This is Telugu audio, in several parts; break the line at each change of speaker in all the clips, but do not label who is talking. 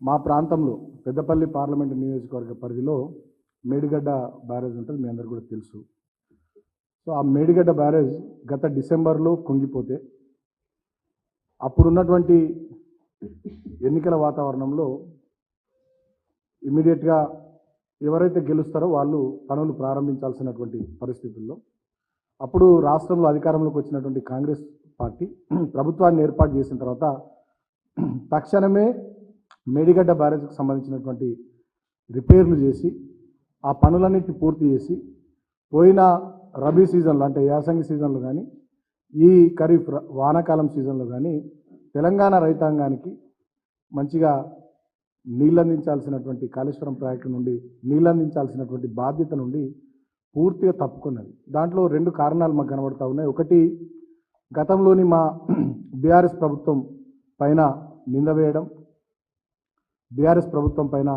మా ప్రాంతంలో పెద్దపల్లి పార్లమెంటు నియోజకవర్గ పరిధిలో మేడిగడ్డ బ్యారేజ్ ఉంటుంది మీ అందరు కూడా తెలుసు. సో ఆ మేడిగడ్డ బ్యారేజ్ గత డిసెంబర్లో కుంగిపోతే అప్పుడున్నటువంటి ఎన్నికల వాతావరణంలో ఇమీడియట్గా ఎవరైతే గెలుస్తారో వాళ్ళు పనులు ప్రారంభించాల్సినటువంటి పరిస్థితుల్లో అప్పుడు రాష్ట్రంలో అధికారంలోకి వచ్చినటువంటి కాంగ్రెస్ పార్టీ ప్రభుత్వాన్ని ఏర్పాటు చేసిన తర్వాత తక్షణమే మేడిగడ్డ బ్యారేజ్కి సంబంధించినటువంటి రిపేర్లు చేసి ఆ పనులన్నింటినీ పూర్తి చేసి పోయిన రబీ సీజన్లో అంటే యాసంగి సీజన్లో కానీ ఈ ఖరీఫ్ వానాకాలం సీజన్లో కానీ తెలంగాణ రైతాంగానికి మంచిగా నీళ్ళందించాల్సినటువంటి కాళేశ్వరం ప్రాజెక్టు నుండి నీళ్ళందించాల్సినటువంటి బాధ్యత నుండి పూర్తిగా తప్పుకున్నది. దాంట్లో రెండు కారణాలు మాకు కనబడతా ఉన్నాయి. ఒకటి గతంలోని మా బీఆర్ఎస్ ప్రభుత్వం పైన నింద వేయడం. బీఆర్ఎస్ ప్రభుత్వం పైన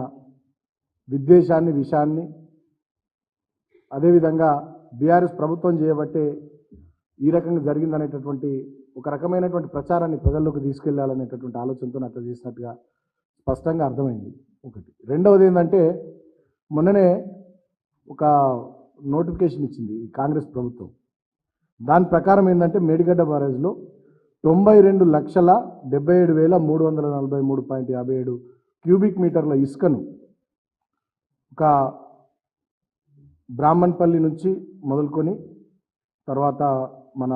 విద్వేషాన్ని విషాన్ని అదేవిధంగా బీఆర్ఎస్ ప్రభుత్వం చేయబట్టే ఈ రకంగా జరిగిందనేటటువంటి ఒక రకమైనటువంటి ప్రచారాన్ని ప్రజల్లోకి తీసుకెళ్ళాలనేటటువంటి ఆలోచనతో అట్లా చేసినట్టుగా స్పష్టంగా అర్థమైంది. ఒకటి. రెండవది ఏంటంటే మొన్ననే ఒక నోటిఫికేషన్ ఇచ్చింది ఈ కాంగ్రెస్ ప్రభుత్వం. దాని ప్రకారం ఏంటంటే మేడిగడ్డ బ్యారేజ్లో తొంభై రెండు లక్షల డెబ్బై ఏడు వేల మూడు వందల నలభై మూడు పాయింట్ యాభై ఏడు క్యూబిక్ మీటర్ల ఇసుకను ఒక బ్రాహ్మణపల్లి నుంచి మొదలుకొని తర్వాత మన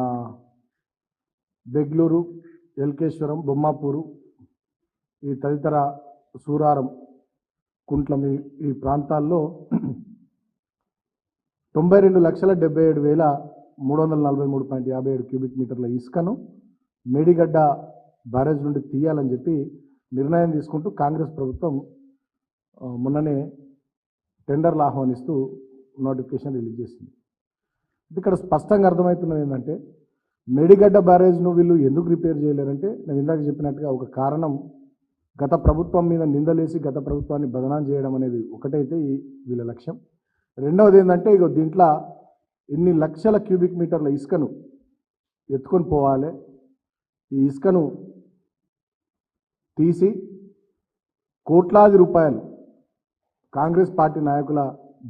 బెంగళూరు ఎల్కేశ్వరం బొమ్మాపూరు ఈ తదితర సూరారం కుంట్లం ఈ ఈ ప్రాంతాల్లో తొంభై రెండు లక్షల డెబ్బై ఏడు వేల మూడు వందల నలభై మూడు పాయింట్ యాభై ఏడు క్యూబిక్ మీటర్ల ఇసుకను మేడిగడ్డ బ్యారేజ్ నుండి తీయాలని చెప్పి నిర్ణయం తీసుకుంటూ కాంగ్రెస్ ప్రభుత్వం మొన్ననే టెండర్లు ఆహ్వానిస్తూ నోటిఫికేషన్ రిలీజ్ చేసింది. ఇక్కడ స్పష్టంగా అర్థమవుతున్నది ఏంటంటే మెడిగడ్డ బ్యారేజ్ను వీళ్ళు ఎందుకు రిపేర్ చేయలేరంటే నేను ఇందాక చెప్పినట్టుగా ఒక కారణం గత ప్రభుత్వం మీద నిందలేసి గత ప్రభుత్వాన్ని బదనాం చేయడం అనేది ఒకటైతే ఈ వీళ్ళ లక్ష్యం. రెండవది ఏంటంటే ఇక దీంట్లో ఇన్ని లక్షల క్యూబిక్ మీటర్ల ఇసుకను ఎత్తుకొని పోవాలి. ఈ ఇసుకను తీసి కోట్లాది రూపాయలు కాంగ్రెస్ పార్టీ నాయకుల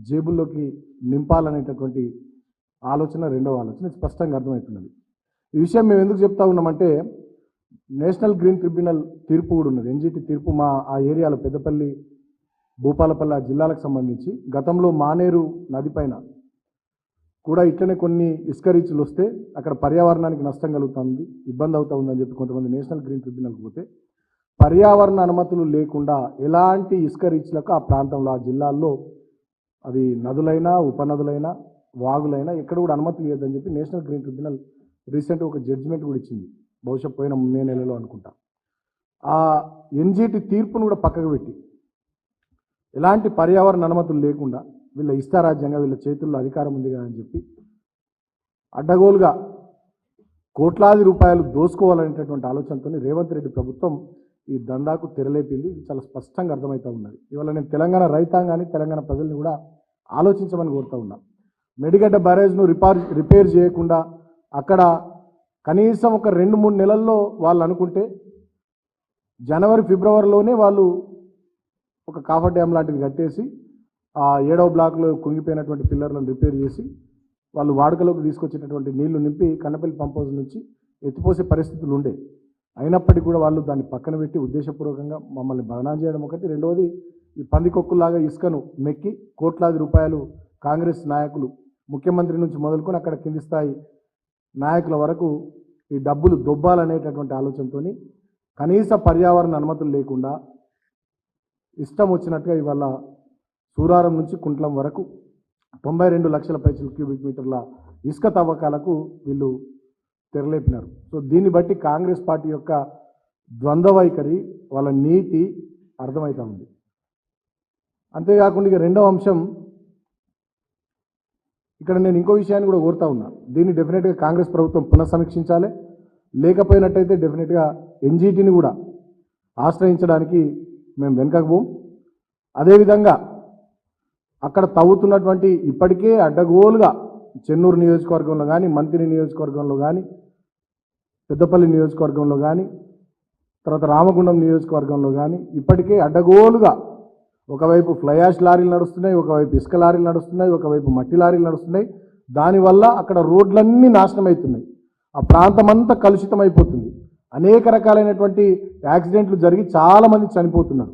జేబుల్లోకి నింపాలనేటటువంటి ఆలోచన రెండవ ఆలోచన. స్పష్టంగా అర్థమవుతున్నది. ఈ విషయం మేము ఎందుకు చెప్తా ఉన్నామంటే నేషనల్ గ్రీన్ ట్రిబ్యునల్ తీర్పు కూడా ఉన్నది. ఎన్జిటి తీర్పు మా ఆ ఏరియాలో పెద్దపల్లి భూపాలపల్లి ఆ జిల్లాలకు సంబంధించి. గతంలో మానేరు నది పైన కూడా ఇట్లనే కొన్ని ఇసుక రీచ్లు వస్తే అక్కడ పర్యావరణానికి నష్టం కలుగుతుంది ఇబ్బంది అవుతా ఉందని చెప్పి కొంతమంది నేషనల్ గ్రీన్ ట్రిబ్యునల్కి పోతే పర్యావరణ అనుమతులు లేకుండా ఎలాంటి ఇసుక రీచ్లకు ఆ ప్రాంతంలో ఆ జిల్లాల్లో అవి నదులైనా ఉపనదులైనా వాగులైనా ఎక్కడ కూడా అనుమతి లేదని చెప్పి నేషనల్ గ్రీన్ ట్రిబ్యునల్ రీసెంట్ ఒక జడ్జిమెంట్ కూడా ఇచ్చింది. బహుశా పోయిన మే నెలలో అనుకుంటా. ఆ ఎన్జిటి తీర్పును కూడా పక్కకు పెట్టి ఎలాంటి పర్యావరణ అనుమతులు లేకుండా వీళ్ళ ఇష్టారాజ్యంగా వీళ్ళ చేతుల్లో అధికారం ఉంది కదా అని చెప్పి అడ్డగోలుగా కోట్లాది రూపాయలు దోసుకోవాలనేటటువంటి ఆలోచనతో రేవంత్ రెడ్డి ప్రభుత్వం ఈ దందాకు తెరలేపింది. ఇది చాలా స్పష్టంగా అర్థమవుతూ ఉన్నది. ఇవాళ నేను తెలంగాణ రైతాంగాన్ని తెలంగాణ ప్రజల్ని కూడా ఆలోచించమని కోరుతా ఉన్నా. మెడిగడ్డ బ్యారేజ్ను రిపేర్ రిపేర్ చేయకుండా అక్కడ కనీసం ఒక రెండు మూడు నెలల్లో వాళ్ళు అనుకుంటే జనవరి ఫిబ్రవరిలోనే వాళ్ళు ఒక కాఫర్ డ్యామ్ లాంటిది కట్టేసి ఆ ఏడవ బ్లాక్లో కుంగిపోయినటువంటి పిల్లర్లను రిపేర్ చేసి వాళ్ళు వాడుకలోకి తీసుకొచ్చేటటువంటి నీళ్ళు నింపి కన్నపల్లి పంప్ హౌస్ నుంచి ఎత్తిపోసే పరిస్థితులు ఉండే అయినప్పటికీ కూడా వాళ్ళు దాన్ని పక్కన పెట్టి ఉద్దేశపూర్వకంగా మమ్మల్ని బదనాం చేయడం ఒకటి. రెండవది ఈ పందికొక్కులాగా ఇసుకను మెక్కి కోట్లాది రూపాయలు కాంగ్రెస్ నాయకులు ముఖ్యమంత్రి నుంచి మొదలుకొని అక్కడ కింది స్థాయి నాయకుల వరకు ఈ డబ్బులు దొబ్బాలనేటటువంటి ఆలోచనతోని కనీస పర్యావరణ అనుమతులు లేకుండా ఇష్టం వచ్చినట్టుగా ఇవాళ సూరారం నుంచి కుంట్లం వరకు తొంభై రెండు లక్షల పైసలు క్యూబిక్ మీటర్ల ఇసుక తవ్వకాలకు వీళ్ళు తెరలేపినారు. సో దీన్ని బట్టి కాంగ్రెస్ పార్టీ యొక్క ద్వంద్వ వైఖరి వాళ్ళ నీతి అర్థమవుతా ఉంది. అంతేకాకుండా ఇక రెండవ అంశం ఇక్కడ నేను ఇంకో విషయాన్ని కూడా కోరుతా ఉన్నా. దీన్ని డెఫినెట్గా కాంగ్రెస్ ప్రభుత్వం పునఃసమీక్షించాలి. లేకపోయినట్టయితే డెఫినెట్గా ఎన్జీటీని కూడా ఆశ్రయించడానికి మేము వెనుకకు పోం. అదేవిధంగా అక్కడ తవ్వుతున్నటువంటి ఇప్పటికే అడ్డగోలుగా చెన్నూరు నియోజకవర్గంలో కానీ మంత్రి నియోజకవర్గంలో కానీ పెద్దపల్లి నియోజకవర్గంలో కానీ తర్వాత రామగుండం నియోజకవర్గంలో కానీ ఇప్పటికే అడ్డగోలుగా ఒకవైపు ఫ్లై యాష్ లారీలు నడుస్తున్నాయి ఒకవైపు ఇసుక లారీలు నడుస్తున్నాయి ఒకవైపు మట్టి లారీలు నడుస్తున్నాయి. దానివల్ల అక్కడ రోడ్లన్నీ నాశనం అవుతున్నాయి ఆ ప్రాంతం అంతా కలుషితం అయిపోతుంది అనేక రకాలైనటువంటి యాక్సిడెంట్లు జరిగి చాలామంది చనిపోతున్నారు.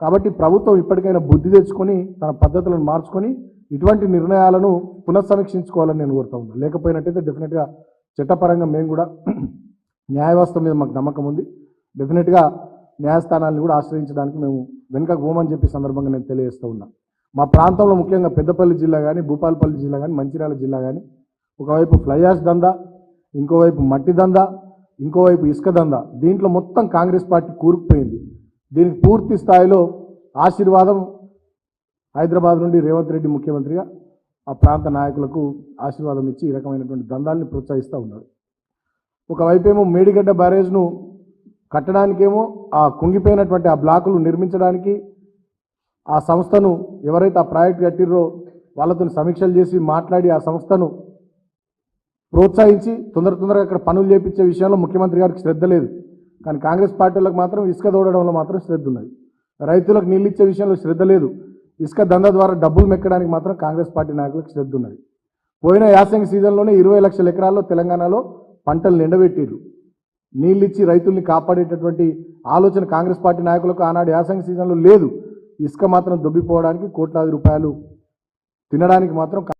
కాబట్టి ప్రభుత్వం ఇప్పటికైనా బుద్ధి తెచ్చుకొని తన పద్ధతులను మార్చుకొని ఇటువంటి నిర్ణయాలను పునఃసమీక్షించుకోవాలని నేను కోరుతా ఉన్నాను లేకపోయినట్టయితే డెఫినెట్గా చట్టపరంగా మేము కూడా న్యాయ వ్యవస్థ మీద మాకు నమ్మకం ఉంది. డెఫినెట్గా న్యాయస్థానాలను కూడా ఆశ్రయించడానికి మేము వెనుక పోమని చెప్పి సందర్భంగా నేను తెలియజేస్తూ ఉన్నా. మా ప్రాంతంలో ముఖ్యంగా పెద్దపల్లి జిల్లా కానీ భూపాలపల్లి జిల్లా కానీ మంచిర్యాల జిల్లా కానీ ఒకవైపు ఫ్లైయాస్ దందా ఇంకోవైపు మట్టి దందా ఇంకోవైపు ఇసుక దందా దీంట్లో మొత్తం కాంగ్రెస్ పార్టీ కూరుకుపోయింది. దీనికి పూర్తి స్థాయిలో ఆశీర్వాదం హైదరాబాద్ నుండి రేవంత్ రెడ్డి ముఖ్యమంత్రిగా ఆ ప్రాంత నాయకులకు ఆశీర్వాదం ఇచ్చి ఈ రకమైనటువంటి దందాల్ని ప్రోత్సహిస్తూ ఉన్నారు. ఒకవైపేమో మేడిగడ్డ బ్యారేజ్ను కట్టడానికేమో ఆ కుంగిపోయినటువంటి ఆ బ్లాకులు నిర్మించడానికి ఆ సంస్థను ఎవరైతే ఆ ప్రాజెక్ట్ కట్టిర్రో వాళ్ళతో సమీక్షలు చేసి మాట్లాడి ఆ సంస్థను ప్రోత్సహించి తొందర తొందరగా అక్కడ పనులు చేపించే విషయంలో ముఖ్యమంత్రి గారికి శ్రద్ధ లేదు. కానీ కాంగ్రెస్ పార్టీలకు మాత్రం ఇసుక దోడడంలో మాత్రం శ్రద్ధ ఉన్నది. రైతులకు నీళ్ళు ఇచ్చే విషయంలో శ్రద్ధ లేదు. ఇసుక దందా ద్వారా డబ్బులు మెక్కడానికి మాత్రం కాంగ్రెస్ పార్టీ నాయకులకు శ్రద్ధ ఉన్నది పోయిన యాసంగి సీజన్లోనే ఇరవై లక్షల ఎకరాల్లో తెలంగాణలో పంటలు నిండబెట్టిరు నీళ్ళు ఇచ్చి రైతుల్ని కాపాడేటటువంటి ఆలోచన కాంగ్రెస్ పార్టీ నాయకులకు ఆనాడు యాసంగి సీజన్లో లేదు. ఇసుక మాత్రం దొబ్బిపోవడానికి కోట్లాది రూపాయలు తినడానికి మాత్రం